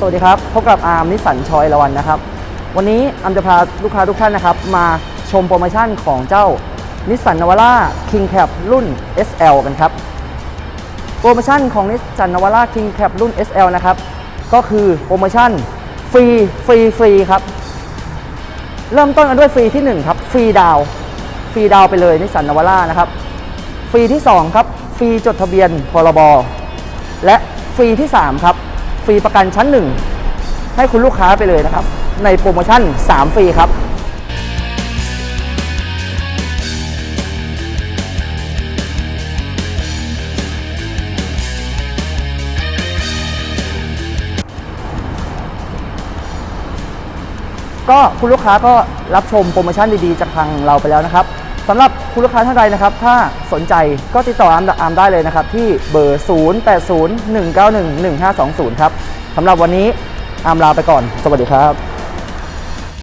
สวัสดีครับ พบกับอาร์มนิสันชอยละวันนะครับ วันนี้อาร์มจะพาลูกค้าทุกท่านนะครับ มาชมโปรโมชั่นของเจ้านิสันนวาร่า King Cap รุ่น SL กันครับ โปรโมชั่นของนิสันนวาร่า King Cap รุ่น SL นะครับ ก็คือโปรโมชั่นฟรีฟรีฟรีครับ เริ่มต้นกันด้วยฟรีที่1ครับฟรีดาวฟรีดาวไปเลยนิสันนวาร่านะครับ ฟรีที่ 2 ครับ ฟรีจดทะเบียนพรบ และฟรีที่ 3 ครับ รีประกันชั้น 1 ให้คุณลูกค้าไปเลยนะครับ ในโปรโมชั่น 3 ฟรีครับก็คุณลูกค้าก็รับชมโปรโมชั่นดีๆ จากทางเราไปแล้วนะครับ สำหรับคุณลูกค้าท่านใดนะครับ ถ้าสนใจก็ติดต่ออาร์มอาร์มได้เลยนะครับ ที่เบอร์ 0801911520 ครับสำหรับวันนี้อาร์มลาไปก่อน สวัสดีครับ